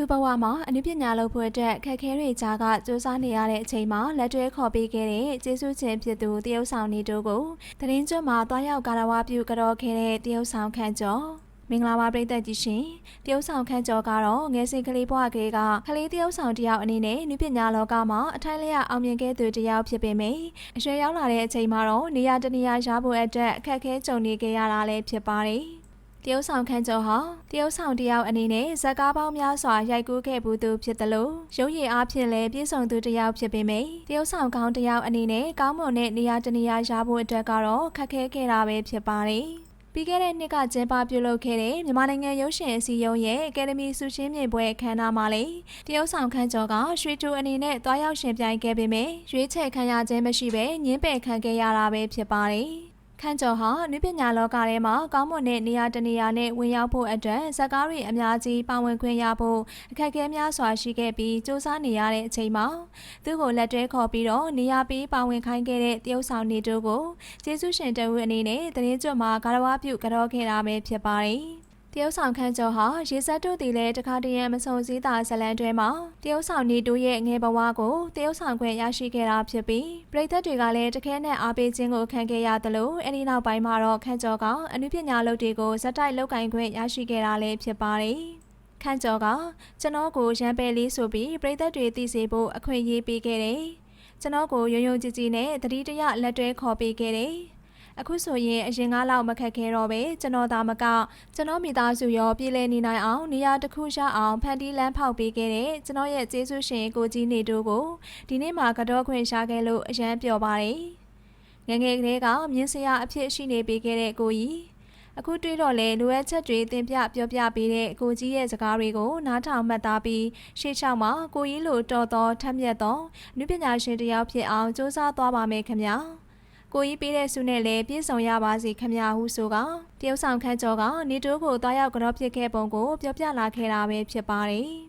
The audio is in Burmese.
သူဘဝမှာအနုပညာလုပ်ဖို့အတွက်ခက်ခဲတွေကြားကစူးစမ်းနေရတဲ့အချိန်မှာလက်တွဲခေါ်ပေးခဲ့တဲ့ကျေးဇူးရှင်ဖြစ်သူတရုတ်ဆောင်နေတို့ကိုသတင်းကျွတ်မှာတွားရောက်ကာရဝပြုကြောခဲ့တဲ့တရုတ်ဆောင်ခန့်ကျော်မင်္ဂလာပါပြည်သက်ကြီးရှင်တရုတ်ဆောင်ခန့်ကျော်ကတော့ငယ်စဉ်ကလေးဘဝကလေးကကလေးတရုတ်ဆောင်တစ်ယောက်အနေနဲ့နုပညာလောကမှာအထိုင်းလျအောင်မြင်ခဲ့သူတစ်ယောက်ဖြစ်ပေမယ့်အရွယ်ရောက်လာတဲ့အချိန်မှာတော့နေရာတနေရာရဖို့အတွက်အခက်အခဲကြုံနေကြရတာလည်းဖြစ်ပါတယ် တရုတ်ဆောင်ခန့်ကျော်ဟာတရုတ်ဆောင်တယောက်အနေနဲ့ဇက်ကားပေါင်းများစွာရိုက်ကူးခဲ့ဘူးသူဖြစ်တယ်လို့ရုပ်ရည်အားဖြင့်လည်းပြည့်စုံသူတယောက်ဖြစ်ပေမယ့်တရုတ်ဆောင်ကောင်းတယောက်အနေနဲ့ကောင်းမွန်တဲ့နေရာတနေရာရဖို့အတွက်ကတော့ခက်ခဲခဲ့တာပဲဖြစ်ပါတယ်ပြီးခဲ့တဲ့နှစ်ကကျင်းပပြုလုပ်ခဲ့တဲ့မြန်မာနိုင်ငံရုပ်ရှင်အစည်းအရုံးရဲ့အကယ်ဒမီဆုချင်းမြေပွဲအခမ်းအနားမှာလေတရုတ်ဆောင်ခန်းကျော်ကရွှေတူအနေနဲ့တွားရောက်ရှင်ပြိုင်ခဲ့ပေမယ့်ရွေးချယ်ခံရခြင်းမရှိဘဲညှင်းပယ်ခံခဲ့ရတာပဲဖြစ်ပါတယ် ခန့်ကျော်ဟာနုပညာလောကထဲမှာကောင်းမွန်တဲ့နေရာတနေရာနဲ့ဝင်ရောက်ဖို့အတွက်ဇက်ကားတွေအများကြီးပါဝင်ခွင့်ရဖို့အခက်အခဲများစွာရှိခဲ့ပြီးစူးစမ်းနေရတဲ့အချိန်မှာသူ့ကိုလက်တွဲခေါ်ပြီးတော့နေရာပေးပါဝင်ခိုင်းခဲ့တဲ့တရုတ်ဆောင်နေတို့ကိုကျေးဇူးရှင်တဦးအနေနဲ့သတင်းကြွမှာကာရဝပြုကြောခဲ့တာပဲဖြစ်ပါတယ်။ တရုတ်ဆောင်ခန့်ကျော်ဟာရေစက်တို့တီလည်းတခါတရံမဆုံစည်းတာဇလန်တွဲမှာတရုတ်ဆောင်နေတို့ရဲ့ငယ်ဘဝကိုတရုတ်ဆောင်ခွင့်ရရှိခဲ့တာဖြစ်ပြီးပြည်သက်တွေကလည်းတခဲနဲ့အားပေးခြင်းကိုခံခဲ့ရသလိုအဲဒီနောက်ပိုင်းမှာတော့ခန့်ကျော်ကအနုပညာလုပ်တွေကိုဇက်တိုက်လုပ်ကင်ခွင့်ရရှိခဲ့တာလည်းဖြစ်ပါတယ်ခန့်ကျော်ကကျွန်တော်ကိုရန်ပယ်လေးဆိုပြီးပြည်သက်တွေသိစေဖို့အခွင့်အရေးပေးခဲ့တယ်ကျွန်တော်ကိုရုံရုံကြည်ကြည်နဲ့တတိတရလက်တွဲခေါ်ပေးခဲ့တယ် အခုဆိုရင်အရင်ကလောက်မခက်ခဲတော့ပဲကျွန်တော်သာမကကျွန်တော်မိသားစုရောပြည်လည်နေနိုင်အောင်နေရာတစ်ခုရအောင်ဖန်တီးလန်းဖောက်ပေးခဲ့တဲ့ကျွန်တော်ရဲ့ကျေးဇူးရှင်ကိုကြီးနေတို့ကိုဒီနေ့မှာကတော့ခွင့်ရှာခဲ့လို့အရန်ပျော်ပါတယ်ငငယ်ကလေးကမြင်းစရာအဖြစ်ရှိနေပေးခဲ့တဲ့ကိုကြီးအခုတွေ့တော့လေလိုအပ်ချက်တွေတင်ပြပြောပြပေးတဲ့ကိုကြီးရဲ့စကားတွေကိုနားထောင်မှတ်သားပြီးရှေ့လျှောက်မှာကိုကြီးလိုတော်တော်ထက်မြက်သောနုပညာရှင်တယောက်ဖြစ်အောင်စူးစမ်းသွားပါမယ်ခင်ဗျာ။ ကိုကြီးပေးတဲ့ဆုနဲ့လည်းပြည့်စုံရပါစေခမညာဟုဆိုကတရုတ်ဆောင်ခန့်ကျော်ကနေတိုးကိုတွားရောက်ကြော့ဖြစ်ခဲ့ပုံကိုပြောပြလာခဲ့တာပဲဖြစ်ပါတယ်။